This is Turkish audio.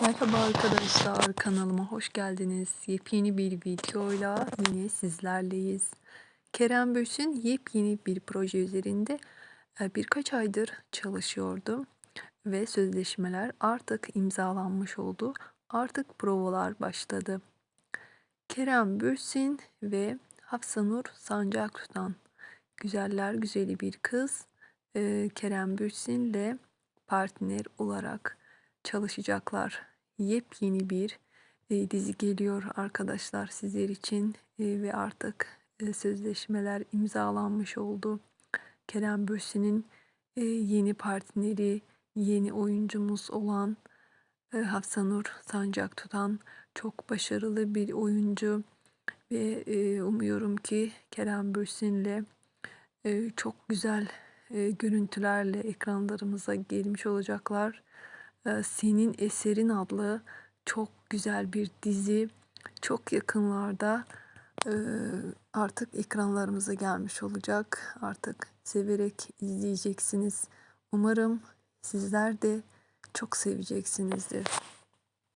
Merhaba arkadaşlar, kanalıma hoş geldiniz. Yepyeni bir videoyla yine sizlerleyiz. Kerem Bürsin yepyeni bir proje üzerinde e, birkaç aydır çalışıyordu ve sözleşmeler artık imzalanmış oldu. Artık provalar başladı. Kerem Bürsin ve Hafsanur Sancaktutan güzeller güzeli bir kız e, Kerem Bürsin'le partner olarak çalışacaklar. Yepyeni bir e, dizi geliyor arkadaşlar sizler için E, ve artık e, sözleşmeler imzalanmış oldu. Kerem Bürsin'in e, yeni partneri, yeni oyuncumuz olan e, Hafsanur Sancak tutan çok başarılı bir oyuncu ve e, umuyorum ki Kerem Bürsin'le e, çok güzel e, görüntülerle ekranlarımıza gelmiş olacaklar. E, Senin Eserin adlı çok güzel bir dizi çok yakınlarda e, artık ekranlarımıza gelmiş olacak. Artık severek izleyeceksiniz. Umarım sizler de çok seveceksinizdir.